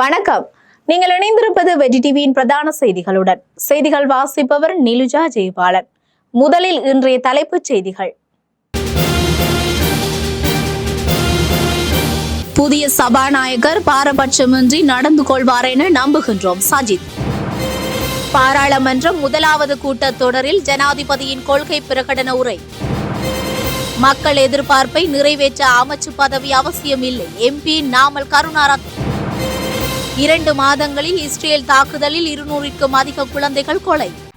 வணக்கம். நீங்கள் இணைந்திருப்பது வெஜி டிவியின் பிரதான செய்திகளுடன். செய்திகள் வாசிப்பவர் நிலுஜா ஜெயபாலன். முதலில் இன்றைய தலைப்புச் செய்திகள். புதிய சபாநாயகர் பாரபட்சமின்றி நடந்து கொள்வார் என நம்புகின்றோம் சஜித். பாராளுமன்றம் முதலாவது கூட்டத்தொடரில் ஜனாதிபதியின் கொள்கை பிரகடன உரை. மக்கள் எதிர்பார்ப்பை நிறைவேற்ற அமைச்சு பதவி அவசியம் இல்லை எம்பி நாமல் கருணாரத் இரண்டு மாதங்களில் இஸ்ரேல் தாக்குதலில் இருநூறுக்கும் அதிக குழந்தைகள் கொலை.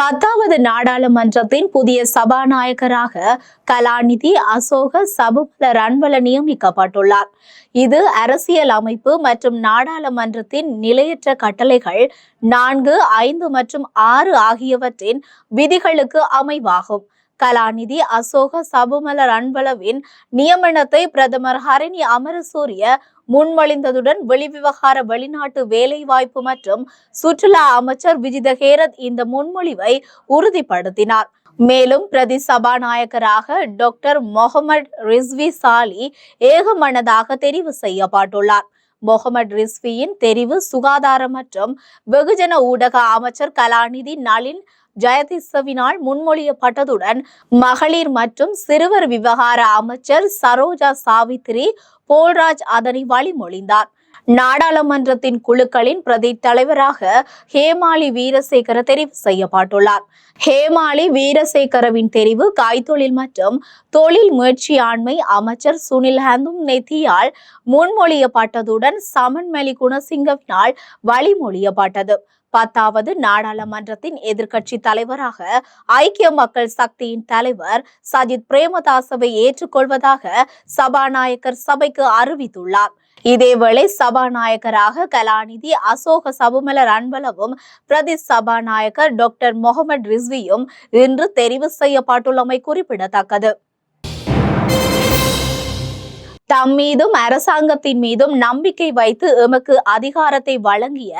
பத்தாவது நாடாளுமன்றத்தின் புதிய சபாநாயகராக கலாநிதி அசோக சபுபல ரன்வல நியமிக்கப்பட்டுள்ளார். இது அரசியல் அமைப்பு மற்றும் நாடாளுமன்றத்தின் நிலையற்ற கட்டளைகள் நான்கு ஐந்து மற்றும் ஆறு ஆகியவற்றின் விதிகளுக்கு அமைவாகும். கலாநிதி அசோக சபுமல ரன்வலவின் நியமனத்தை பிரதமர் ஹரணி அமரசூரிய முன்மொழிந்ததுடன் வெளிவிவகார வெளிநாட்டு வேலைவாய்ப்பு மற்றும் சுற்றுலா அமைச்சர் விஜித ஹேரத் இந்த முன்மொழிவை உறுதிப்படுத்தினார். மேலும் பிரதி சபாநாயகராக டாக்டர் முகமது ரிஸ்வி சாலி ஏகமனதாக தெரிவு செய்யப்பட்டுள்ளார். முகமது ரிஸ்வியின் தெரிவு சுகாதார மற்றும் வெகுஜன ஊடக அமைச்சர் கலாநிதி நளின் ஜெயதிசவினால் முன்மொழியப்பட்டதுடன் மகளிர் மற்றும் சிறுவர் விவகார அமைச்சர் சரோஜா சாவித்ரி போல்ராஜ் அதனை வழிமொழிந்தார். நாடாளுமன்றத்தின் குழுக்களின் பிரதி தலைவராக ஹேமாலி வீரசேகர தெரிவு செய்யப்பட்டுள்ளார். ஹேமாலி வீரசேகரவின் தெரிவு கைத்தொழில் மற்றும் தொழில் முயற்சியாண்மை அமைச்சர் சுனில் ஹந்தும் நெத்தியால் முன்மொழியப்பட்டதுடன் சமன்மலி குணசிங்கவினால் வழிமொழியப்பட்டது. பத்தாவது நாடாளுமன்றத்தின் எதிர்க்கட்சி தலைவராக ஐக்கிய மக்கள் சக்தியின் தலைவர் சஜித் பிரேமதாசவை ஏற்றுக்கொள்வதாக சபாநாயகர் சபைக்கு அறிவித்துள்ளார். இதேவேளை சபாநாயகராக கலாநிதி அசோக சபுமல அன்பளவும் பிரதி சபாநாயகர் டாக்டர் முகமது ரிஸ்வியும் இன்று தெரிவு செய்யப்பட்டுள்ளமை குறிப்பிடத்தக்கது. தம் மீதும் அரசாங்கத்தின் மீதும் நம்பிக்கை வைத்து எமக்கு அதிகாரத்தை வழங்கிய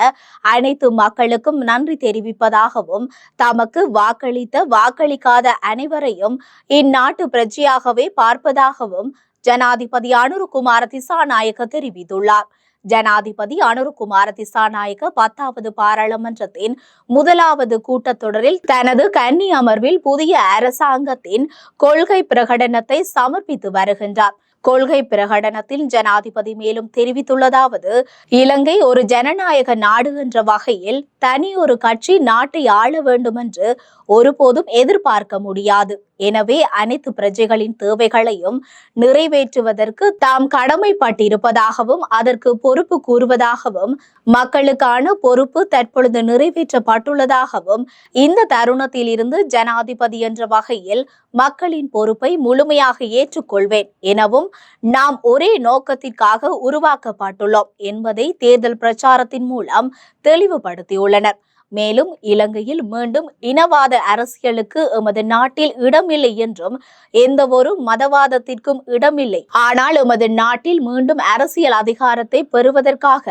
அனைத்து மக்களுக்கும் நன்றி தெரிவிப்பதாகவும் தமக்கு வாக்களித்த வாக்களிக்காத அனைவரையும் இந்நாட்டு பிரஜையாகவே பார்ப்பதாகவும் ஜனாதிபதி அனுருகுமார திசாநாயக்க தெரிவித்துள்ளார். ஜனாதிபதி அனுருகுமார திசாநாயக்க பத்தாவது பாராளுமன்றத்தின் முதலாவது கூட்டத்தொடரில் தனது கன்னி அமர்வில் புதிய அரசாங்கத்தின் கொள்கை பிரகடனத்தை சமர்ப்பித்து வருகின்றார். கொள்கை பிரகடனத்தில் ஜனாதிபதி மேலும் தெரிவித்துள்ளதாவது இலங்கை ஒரு ஜனநாயக நாடு என்ற வகையில் தனி ஒரு கட்சி நாட்டை ஆள வேண்டும் என்று ஒருபோதும் எதிர்பார்க்க முடியாது. எனவே அனைத்து பிரஜைகளின் தேவைகளையும் நிறைவேற்றுவதற்கு தாம் கடமைப்பட்டிருப்பதாகவும் அதற்கு பொறுப்பு கூறுவதாகவும் மக்களுக்கான பொறுப்பு தற்பொழுது நிறைவேற்றப்பட்டுள்ளதாகவும் இந்த தருணத்தில் இருந்து ஜனாதிபதி என்ற வகையில் மக்களின் பொறுப்பை முழுமையாக ஏற்றுக்கொள்வேன் எனவும் நாம் ஒரே நோக்கத்திற்காக உருவாக்கப்பட்டுள்ளோம் என்பதை தேர்தல் பிரச்சாரத்தின் மூலம் தெளிவுபடுத்தியுள்ளனர். மேலும் இலங்கையில் மீண்டும் இனவாத அரசியலுக்கு எமது நாட்டில் இடமில்லை என்றும் எந்த ஒரு மதவாதத்திற்கும் இடமில்லை. ஆனால் எமது நாட்டில் மீண்டும் அரசியல் அதிகாரத்தை பெறுவதற்காக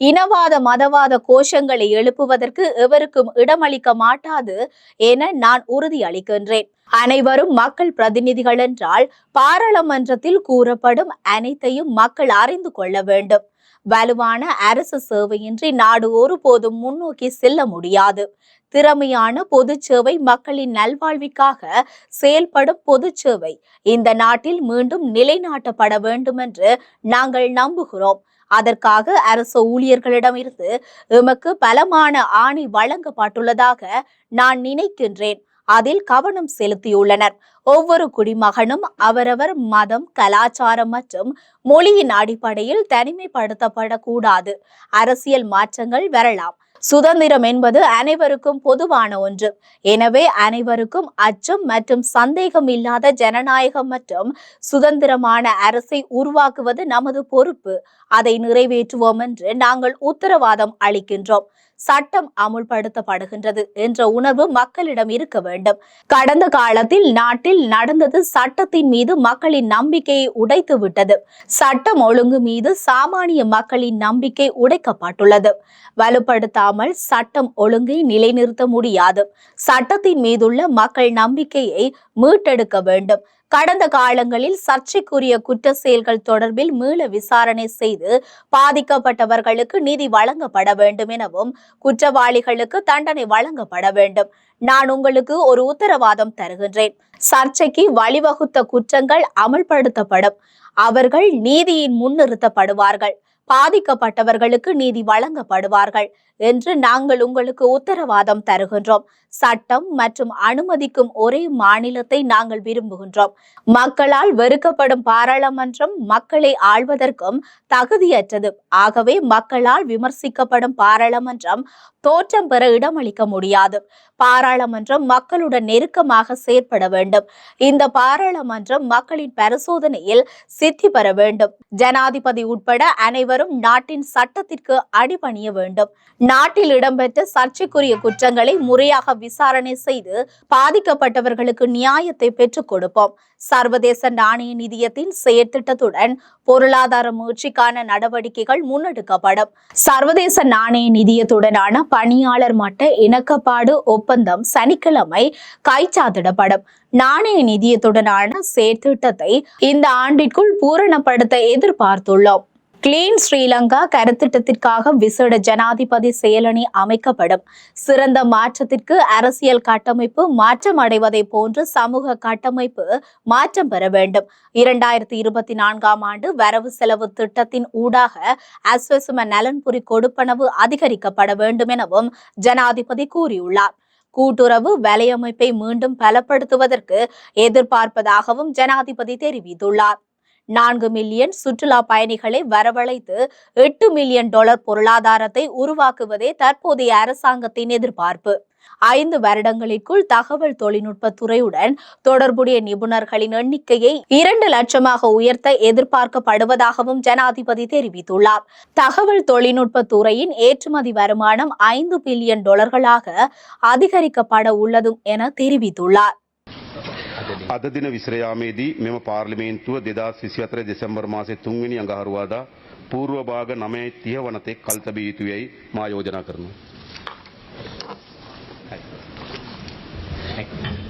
இனவாத மதவாத கோஷங்களை எழுப்புவதற்கு எவருக்கும் இடமளிக்க மாட்டாது என நான் உறுதியளிக்கின்றேன் அனைவரும் மக்கள் பிரதிநிதிகள் என்றால் பாராளுமன்றத்தில் கூறப்படும் அனைத்தையும் மக்கள் அறிந்து கொள்ள வேண்டும். வலுவான அரசு சேவையின்றி நாடு ஒருபோதும் முன்னோக்கி செல்ல முடியாது. திறமையான பொதுச் சேவை மக்களின் நல்வாழ்விற்காக செயல்படும் பொதுச் சேவை. இந்த நாட்டில் மீண்டும் நிலைநாட்டப்பட வேண்டும் என்று நாங்கள் நம்புகிறோம். அதற்காக அரசு ஊழியர்களிடமிருந்து எமக்கு பலமான ஆணை வழங்கப்பட்டுள்ளதாக நான் நினைக்கின்றேன். அதில் கவனம் செலுத்தியுள்ளனர். ஒவ்வொரு குடிமகனும் அவரவர் மதம் கலாச்சாரம் மற்றும் மொழியின் அடிப்படையில் தனிமைப்படுத்தப்படக்கூடாது. அரசியல் மாற்றங்கள் வரலாம். சுதந்திரம் என்பது அனைவருக்கும் பொதுவான ஒன்று. எனவே அனைவருக்கும் அச்சம் மற்றும் சந்தேகம் இல்லாத ஜனநாயகம் மற்றும் சுதந்திரமான அரசை உருவாக்குவது நமது பொறுப்பு. அதை நிறைவேற்றுவோம் என்று நாங்கள் உத்தரவாதம் அளிக்கின்றோம். சட்டம் அமுல்படுத்தப்படுகின்றது என்ற உணர்வு மக்களிடம் இருக்க வேண்டும். கடந்த காலத்தில் நாட்டில் நடந்தது சட்டத்தின் மீது மக்களின் நம்பிக்கையை உடைத்து விட்டது சட்டம் ஒழுங்கு மீது சாமானிய மக்களின் நம்பிக்கை உடைக்கப்பட்டுள்ளது. வலுப்படுத்தாமல் சட்டம் ஒழுங்கை நிலைநிறுத்த முடியாது. சட்டத்தின் மீதுள்ள மக்கள் நம்பிக்கையை மீட்டெடுக்க வேண்டும். கடந்த காலங்களில் சர்ச்சைக்குரிய குற்ற செயல்கள் தொடர்பில் மீள விசாரணை செய்து பாதிக்கப்பட்டவர்களுக்கு நீதி வழங்கப்பட வேண்டும் எனவும் குற்றவாளிகளுக்கு தண்டனை வழங்கப்பட வேண்டும். நான் உங்களுக்கு ஒரு உத்தரவாதம் தருகின்றேன். சர்ச்சைக்கு வழிவகுத்த குற்றங்கள் அமல்படுத்தப்படும். அவர்கள் நீதியின் முன்னிறுத்தப்படுவார்கள். பாதிக்கப்பட்டவர்களுக்கு நீதி வழங்கப்படுவார்கள் என்று நாங்கள் உங்களுக்கு உத்தரவாதம் தருகின்றோம். சட்டம் மற்றும் அனுமதிக்கும் ஒரே மாநிலத்தை நாங்கள் விரும்புகின்றோம். மக்களால் வெறுக்கப்படும் பாராளுமன்றம் மக்களை ஆள்வதற்கும் தகுதியற்றது. ஆகவே மக்களால் விமர்சிக்கப்படும் பாராளுமன்றம் தோற்றம் பெற இடமளிக்க முடியாது. பாராளுமன்றம் மக்களுடன் நெருக்கமாக செயற்பட வேண்டும். இந்த பாராளுமன்றம் மக்களின் பரிசோதனையில் சித்தி பெற வேண்டும். ஜனாதிபதி உட்பட அனைவரும் நாட்டின் சட்டத்திற்கு அடிபணிய வேண்டும். நாட்டில் இடம்பெற்ற சர்ச்சைக்குரிய குற்றங்களை முறையாக விசாரணை செய்து பாதிக்கப்பட்டவர்களுக்கு நியாயத்தை பெற்றுக் கொடுப்போம். சர்வதேச நாணய நிதியத்தின் செயற்திட்டத்துடன் பொருளாதார முயற்சிக்கான நடவடிக்கைகள் முன்னெடுக்கப்படும். சர்வதேச நாணய நிதியத்துடனான பணியாளர் மட்ட இணக்கப்பாடு ஒப்ப ஒப்பந்தம் சனிக்கிழமை கைச்சாத்திடப்படும். நாணய நிதியத்துடனான செயற்திட்டத்தை இந்த ஆண்டிற்குள் பூரணப்படுத்த எதிர்பார்த்துள்ளோம். கிளீன் ஸ்ரீலங்கா கருத்திட்டத்திற்காக விசேட ஜனாதிபதி செயலணி அமைக்கப்படும். சிறந்த மாற்றத்திற்கு அரசியல் கட்டமைப்பு மாற்றம் அடைவதை போன்று சமூக கட்டமைப்பு மாற்றம் பெற வேண்டும். இரண்டாயிரத்தி இருபத்தி நான்காம் ஆண்டு வரவு செலவு திட்டத்தின் ஊடாக அஸ்வசும நலன்புரி கொடுப்பனவு அதிகரிக்கப்பட வேண்டும் எனவும் ஜனாதிபதி கூறியுள்ளார். கூட்டுறவு வலையமைப்பை மீண்டும் பலப்படுத்துவதற்கு எதிர்பார்ப்பதாகவும் ஜனாதிபதி தெரிவித்துள்ளார். நான்கு மில்லியன் சுற்றுலா பயணிகளை வரவழைத்து எட்டு மில்லியன் டாலர் பொருளாதாரத்தை உருவாக்குவதே தற்போதைய அரசாங்கத்தின் எதிர்பார்ப்பு. ஐந்து வருடங்களிற்குள் தகவல் தொழில்நுட்ப துறையுடன் தொடர்புடைய நிபுணர்களின் எண்ணிக்கையை இரண்டு லட்சமாக உயர்த்த எதிர்பார்க்கப்படுவதாகவும் ஜனாதிபதி தெரிவித்துள்ளார் தகவல் தொழில்நுட்ப துறையின் ஏற்றுமதி வருமானம் ஐந்து பில்லியன் டாலர்களாக அதிகரிக்கப்பட உள்ளதும் என தெரிவித்துள்ளார் අද දින විශ්‍රයාමේදී මෙම පාර්ලිමේන්තුව දෙදස් විසිවතර දෙසැම්බර් මාසය තුන්වෙනි අඟහරුවාදා පූර්ව භාග නමයි තිය වනතෙක් කල්තබිය යුතුයයි මා යෝජනා කරනවා.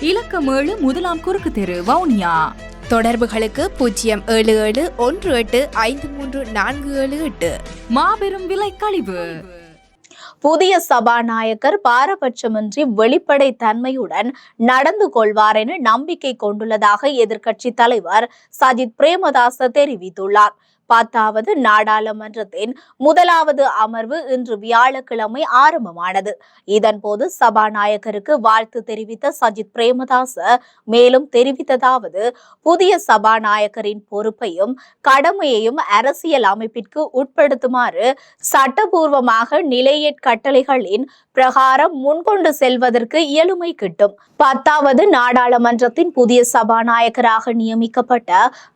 இலக்கம் ஏழு முதலாம் குறுக்கு தெரு வவுனியா. தொடர்புகளுக்கு பூஜ்ஜியம் ஏழு ஏழு ஒன்று எட்டு ஐந்து மூன்று நான்கு ஏழு எட்டு. மாபெரும் விலை கழிவு. புதிய சபாநாயகர் பாரபட்சமின்றி வெளிப்படை தன்மையுடன் நடந்து கொள்வார் என நம்பிக்கை கொண்டுள்ளதாக எதிர்க்கட்சி தலைவர் சஜித் பிரேமதாச தெரிவித்துள்ளார். பத்தாவது நாடாளுமன்றத்தின் முதலாவது அமர்வு இன்று வியாழக்கிழமை ஆரம்பமானது. இதன்போது சபாநாயகருக்கு வாழ்த்து தெரிவித்த சஜித் பிரேமதாச மேலும் தெரிவித்ததாவது புதிய சபாநாயகரின் பொறுப்பையும் கடமையையும் அரசியல் அமைப்பிற்கு உட்படுத்துமாறு சட்டபூர்வமாக நிலையேட் கட்டளைகளின் பிரகாரம் முன்கொண்டு செல்வதற்கு இயலுமை கிட்டும். பத்தாவது நாடாளுமன்றத்தின் புதிய சபாநாயகராக நியமிக்கப்பட்ட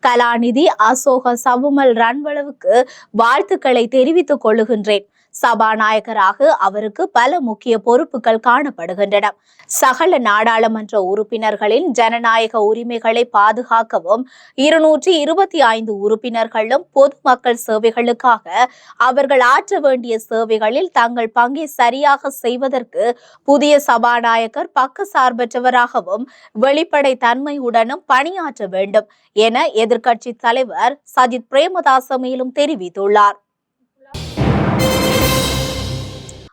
கலாநிதி அசோக சவுமல் ரன்வளவுக்கு வாழ்த்துக்களை தெரிவித்துக் கொள்ளுகின்றேன். சபாநாயகராக அவருக்கு பல முக்கிய பொறுப்புகள் காணப்படுகின்றன. சகல நாடாளுமன்ற உறுப்பினர்களின் ஜனநாயக உரிமைகளை பாதுகாக்கவும் இருநூற்றி இருபத்தி ஐந்து உறுப்பினர்களும் பொதுமக்கள் சேவைகளுக்காக அவர்கள் ஆற்ற வேண்டிய சேவைகளில் தங்கள் பங்கை சரியாக செய்வதற்கு புதிய சபாநாயகர் பக்க சார்பற்றவராகவும் வெளிப்படை தன்மையுடனும் பணியாற்ற வேண்டும் என எதிர்க்கட்சி தலைவர் சஜித் பிரேமதாச மேலும் தெரிவித்துள்ளார்.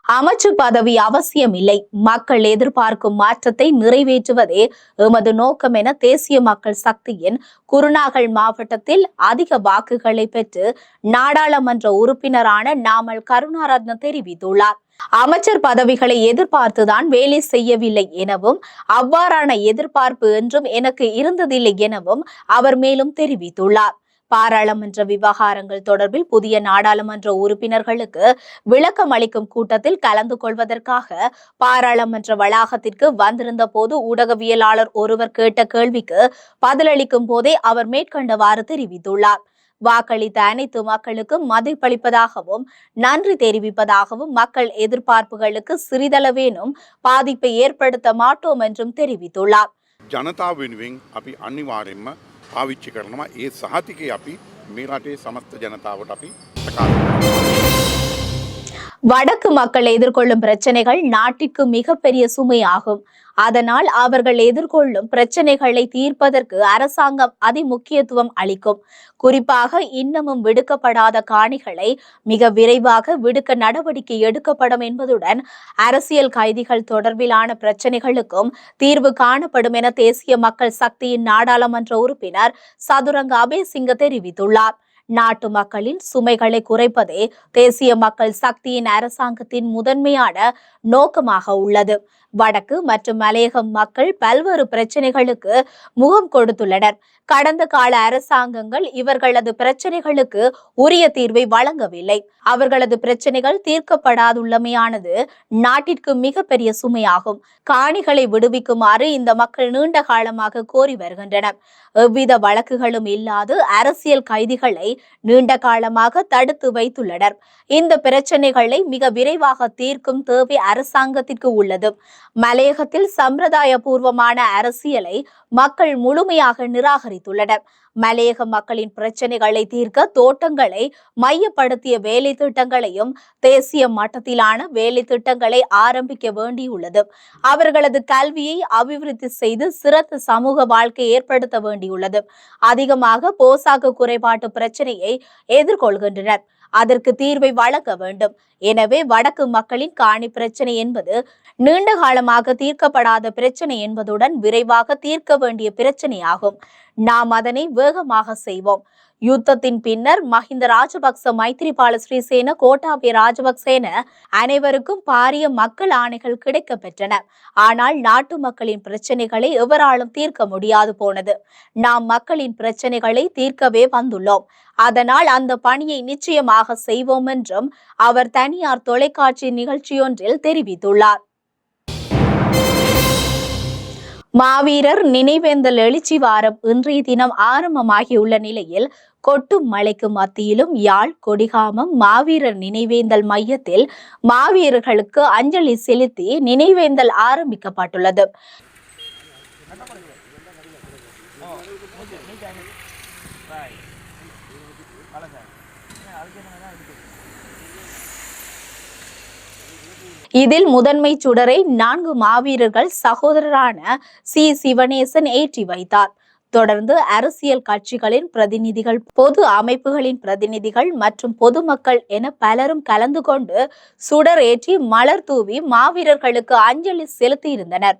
அமைச்சு பதவி அவசியம் இல்லை மக்கள் எதிர்பார்க்கும் மாற்றத்தை நிறைவேற்றுவதே எமது நோக்கம் என தேசிய மக்கள் சக்தியின் குருநாகல் மாவட்டத்தில் அதிக வாக்குகளை பெற்று நாடாளுமன்ற உறுப்பினரான நாமல் கருணாரத்ன தெரிவித்துள்ளார். அமைச்சர் பதவிகளை எதிர்பார்த்துதான் வேலை செய்யவில்லை எனவும் அவ்வாறான எதிர்பார்ப்பு என்றும் எனக்கு இருந்ததில்லை எனவும் அவர் மேலும் தெரிவித்துள்ளார். பாராளுமன்ற விவகாரங்கள் தொடர்பில் புதிய நாடாளுமன்ற உறுப்பினர்களுக்கு விளக்கம் அளிக்கும் கூட்டத்தில் கலந்து கொள்வதற்காக பாராளுமன்ற வளாகத்திற்கு வந்திருந்த போது ஊடகவியலாளர் ஒருவர் கேட்ட கேள்விக்கு பதிலளிக்கும் போதே அவர் மேற்கண்டவாறு தெரிவித்துள்ளார். வாக்களித்த அனைத்து மக்களுக்கும் மதிப்பளிப்பதாகவும் நன்றி தெரிவிப்பதாகவும் மக்கள் எதிர்பார்ப்புகளுக்கு சிறிதளவேனும் பாதிப்பை ஏற்படுத்த மாட்டோம் என்றும் தெரிவித்துள்ளார். ஜனதா வின்விங் அப்படி அனிவாரியமாக පාවිච්චි කරනවා ඒ සහතිකය අපි මේ රටේ සමස්ත ජනතාවට අපි ප්‍රකාශ කරනවා. வடக்கு மக்கள் எதிர்கொள்ளும் பிரச்சனைகள் நாட்டிற்கு மிகப்பெரிய சுமையாகும். அதனால் அவர்கள் எதிர்கொள்ளும் பிரச்சனைகளை தீர்ப்பதற்கு அரசாங்கம் அதிமுக்கியத்துவம் அளிக்கும். குறிப்பாக இன்னமும் விடுக்கப்படாத காணிகளை மிக விரைவாக விடுக்க நடவடிக்கை எடுக்கப்படும் என்பதுடன் அரசியல் கைதிகள் தொடர்பிலான பிரச்சனைகளுக்கும் தீர்வு காணப்படும் என தேசிய மக்கள் சக்தியின் நாடாளுமன்ற உறுப்பினர் சதுரங்க அபேசிங்க தெரிவித்துள்ளார். நாட்டு மக்களின் சுமைகளை குறைப்பதே தேசிய மக்கள் சக்தியின் அரசாங்கத்தின் முதன்மையான நோக்கமாக உள்ளது. வடக்கு மற்றும் மலையக மக்கள் பல்வேறு பிரச்சனைகளுக்கு முகம் கொடுத்துள்ளனர். கடந்த கால அரசாங்கங்கள் இவர்களது பிரச்சனைகளுக்கு உரிய தீர்வை வழங்கவில்லை. அவர்களது பிரச்சனைகள் தீர்க்கப்படாதுள்ளமையானது நாட்டிற்கு மிகப்பெரிய சுமையாகும். காணிகளை விடுவிக்குமாறு இந்த மக்கள் நீண்ட காலமாக கோரி வருகின்றனர். எவ்வித வழக்குகளும் இல்லாது அரசியல் கைதிகளை நீண்ட காலமாக தடுத்து வைத்துள்ளனர். இந்த பிரச்சனைகளை மிக விரைவாக தீர்க்கும் தேவை அரசாங்கத்திற்கு உள்ளது. மலையகத்தில் சம்பிரதாய பூர்வமான அரசியலை மக்கள் முழுமையாக நிராகரித்துள்ளனர். மலையக மக்களின் பிரச்சனைகளை தீர்க்க தோட்டங்களை மையப்படுத்திய வேலை திட்டங்களையும் தேசிய மட்டத்திலான வேலை திட்டங்களை ஆரம்பிக்க வேண்டியுள்ளது. அவர்களது கல்வியை அபிவிருத்தி செய்து சிறந்த சமூக வாழ்க்கை ஏற்படுத்த வேண்டியுள்ளது. அதிகமாக போசாக்கு குறைபாட்டு பிரச்சனையை எதிர்கொள்கின்றனர். அதற்கு தீர்வை வழங்க வேண்டும். எனவே வடக்கு மக்களின் காணி பிரச்சனை என்பது நீண்ட காலமாக தீர்க்கப்படாத பிரச்சனை என்பதுடன் விரைவாக தீர்க்க வேண்டிய பிரச்சனையாகும். நாம் அதனை வேகமாக செய்வோம். யுத்தத்தின் பின்னர் மஹிந்த ராஜபக்ச மைத்திரிபால ஸ்ரீசேன கோட்டாபய ராஜபக்சேன அனைவருக்கும் பாரிய மக்கள் ஆணைகள் கிடைக்க பெற்றன. ஆனால் நாட்டு மக்களின் பிரச்சனைகளை எவராலும் தீர்க்க முடியாது போனது. நாம் மக்களின் பிரச்சனைகளை தீர்க்கவே வந்துள்ளோம். அதனால் அந்த பணியை நிச்சயமாக செய்வோம் என்றும் அவர் தனியார் தொலைக்காட்சி நிகழ்ச்சியொன்றில் தெரிவித்துள்ளார். மாவீரர் நினைவேந்தல் எழுச்சி வாரம் இன்றைய தினம் ஆரம்பமாகியுள்ள நிலையில் கொட்டும் மலைக்கு மத்தியிலும் யாழ் கொடிகாமம் மாவீரர் நினைவேந்தல் மையத்தில் மாவீரர்களுக்கு அஞ்சலி செலுத்தி நினைவேந்தல் ஆரம்பிக்கப்பட்டுள்ளது. இதில் முதன்மை சுடரை நான்கு மாவீரர்கள் சகோதரரான சி. சிவனேசன் ஏற்றி வைத்தார். தொடர்ந்து அரசியல் கட்சிகளின் பிரதிநிதிகள் பொது அமைப்புகளின் பிரதிநிதிகள் மற்றும் பொதுமக்கள் என பலரும் கலந்து கொண்டு சுடர் ஏற்றி மலர் தூவி மாவீரர்களுக்கு அஞ்சலி செலுத்தியிருந்தனர்.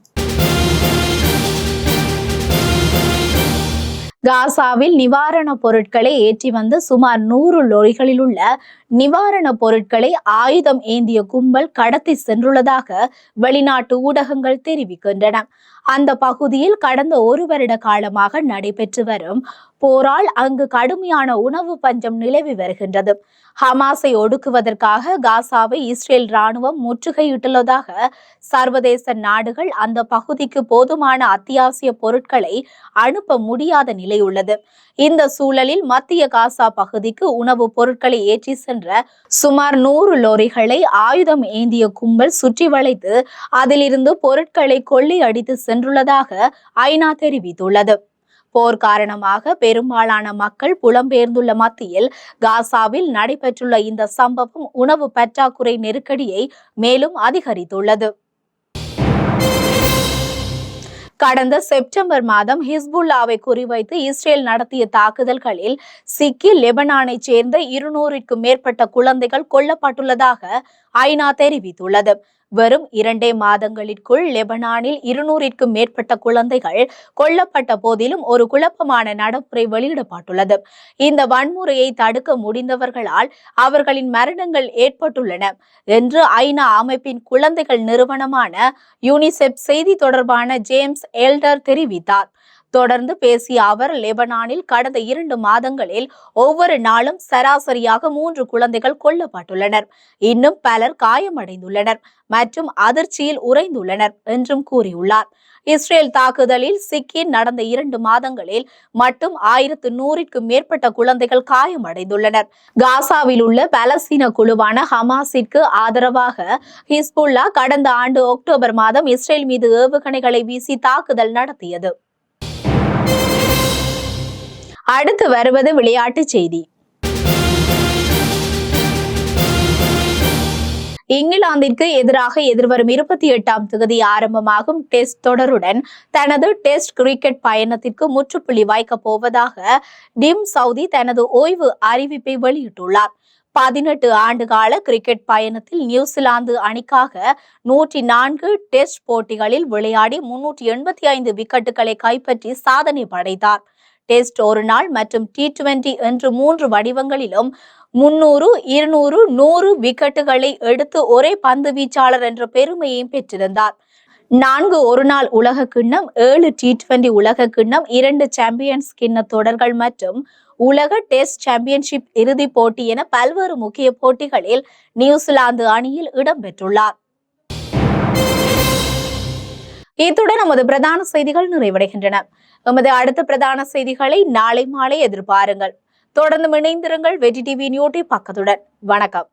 காசாவில் நிவாரணப் பொருட்களை ஏற்றி வந்த சுமார் நூறு லொரிகளில் உள்ள நிவாரணப் பொருட்களை ஆயுதம் ஏந்திய கும்பல் கடத்தி சென்றுள்ளதாக வெளிநாட்டு ஊடகங்கள் தெரிவிக்கின்றன. அந்த பகுதியில் கடந்த ஒரு வருட காலமாக நடைபெற்று வரும் போரால் அங்கு கடுமையான உணவு பஞ்சம் நிலவி வருகின்றது. ஹமாஸை ஒடுக்குவதற்காக காசாவை இஸ்ரேல் ராணுவம் முற்றுகையிட்டுள்ளதாக சர்வதேச நாடுகள் அந்த பகுதிக்கு போதுமான அத்தியாவசிய பொருட்களை அனுப்ப முடியாத நிலை உள்ளது இந்த சூழலில் மத்திய காசா பகுதிக்கு உணவுப் பொருட்களை ஏற்றி சென்ற சுமார் நூறு லோரிகளை ஆயுதம் ஏந்திய கும்பல் சுற்றி வளைத்து அதிலிருந்து பொருட்களை கொள்ளையடித்து சென்றுள்ளதாக ஐநா தெரிவித்துள்ளது. போர் காரணமாக பெரும்பாலான மக்கள் புலம்பெயர்ந்துள்ள மத்தியில் காசாவில் நடைபெற்றுள்ள இந்த சம்பவம் உணவு பற்றாக்குறை நெருக்கடியை மேலும் அதிகரித்துள்ளது. கடந்த செப்டம்பர் மாதம் ஹிஸ்புல்லாவை குறிவைத்து இஸ்ரேல் நடத்திய தாக்குதல்களில் சிக்கி லெபனானைச் சேர்ந்த இருநூறுக்கும் மேற்பட்ட குழந்தைகள் கொல்லப்பட்டுள்ளதாக ஐநா தெரிவித்துள்ளது. வெறும் இரண்டே மாதங்களிற்குள் லெபனானில் இருநூறிற்கும் மேற்பட்ட குழந்தைகள் கொல்லப்பட்ட போதிலும் ஒரு குழப்பமான நடைமுறை வெளியிடப்பட்டுள்ளது. இந்த வன்முறையை தடுக்க முடிந்தவர்களால் அவர்களின் மரணங்கள் ஏற்பட்டுள்ளன என்று ஐநா அமைப்பின் குழந்தைகள் நிறுவனமான யூனிசெப் செய்தி தொடர்பான ஜேம்ஸ் எல்டர் தெரிவித்தார். தொடர்ந்து பேசிய அவர் லெபனானில் கடந்த இரண்டு மாதங்களில் ஒவ்வொரு நாளும் சராசரியாக மூன்று குழந்தைகள் கொல்லப்பட்டுள்ளனர். இன்னும் பலர் காயமடைந்துள்ளனர் மற்றும் அதிர்ச்சியில் உறைந்துள்ளனர் என்றும் கூறியுள்ளார். இஸ்ரேல் தாக்குதலில் சிக்கி நடந்த இரண்டு மாதங்களில் மட்டும் ஆயிரத்து நூறிற்கும் மேற்பட்ட குழந்தைகள் காயமடைந்துள்ளனர். காசாவில் உள்ள பலஸ்தீன குழுவான ஹமாஸிற்கு ஆதரவாக ஹிஸ்புல்லா கடந்த ஆண்டு அக்டோபர் மாதம் இஸ்ரேல் மீது ஏவுகணைகளை வீசி தாக்குதல் நடத்தியது. அடுத்து வருவது விளையாட்டுச் செய்தி. இங்கிலாந்திற்கு எதிராக எதிர்வரும் இருபத்தி எட்டாம் தொகுதி ஆரம்பமாகும் டெஸ்ட் தொடருடன் தனது டெஸ்ட் கிரிக்கெட் பயணத்திற்கு முற்றுப்புள்ளி வைக்கப் போவதாக டிம் சவுதி தனது ஓய்வு அறிவிப்பை வெளியிட்டுள்ளார். பதினெட்டு ஆண்டு கால கிரிக்கெட் பயணத்தில் நியூசிலாந்து அணிக்காக நூற்றி நான்கு டெஸ்ட் போட்டிகளில் விளையாடி முன்னூற்றி எண்பத்தி ஐந்து விக்கெட்டுகளை கைப்பற்றி சாதனை படைத்தார். டெஸ்ட் ஒரு நாள் மற்றும் டி டுவெண்டி என்று மூன்று வடிவங்களிலும் முன்னூறு இருநூறு நூறு விக்கெட்டுகளை எடுத்து ஒரே பந்து வீச்சாளர் என்ற பெருமையையும் பெற்றிருந்தார். நான்கு ஒருநாள் உலக கிண்ணம் ஏழு டி டுவெண்டி உலக கிண்ணம் இரண்டு சாம்பியன்ஸ் கிண்ண தொடர்கள் மற்றும் உலக டெஸ்ட் சாம்பியன்ஷிப் இறுதிப் போட்டி என பல்வேறு முக்கிய போட்டிகளில் நியூசிலாந்து அணியில் இடம்பெற்றுள்ளார். இத்துடன் நமது பிரதான செய்திகள் நிறைவடைகின்றன. நமது அடுத்த பிரதான செய்திகளை நாளை மாலை எதிர்பாருங்கள். தொடர்ந்து இணைந்திருங்கள் வெற்றி டிவி நியூட்டி பக்கத்துடன் வணக்கம்.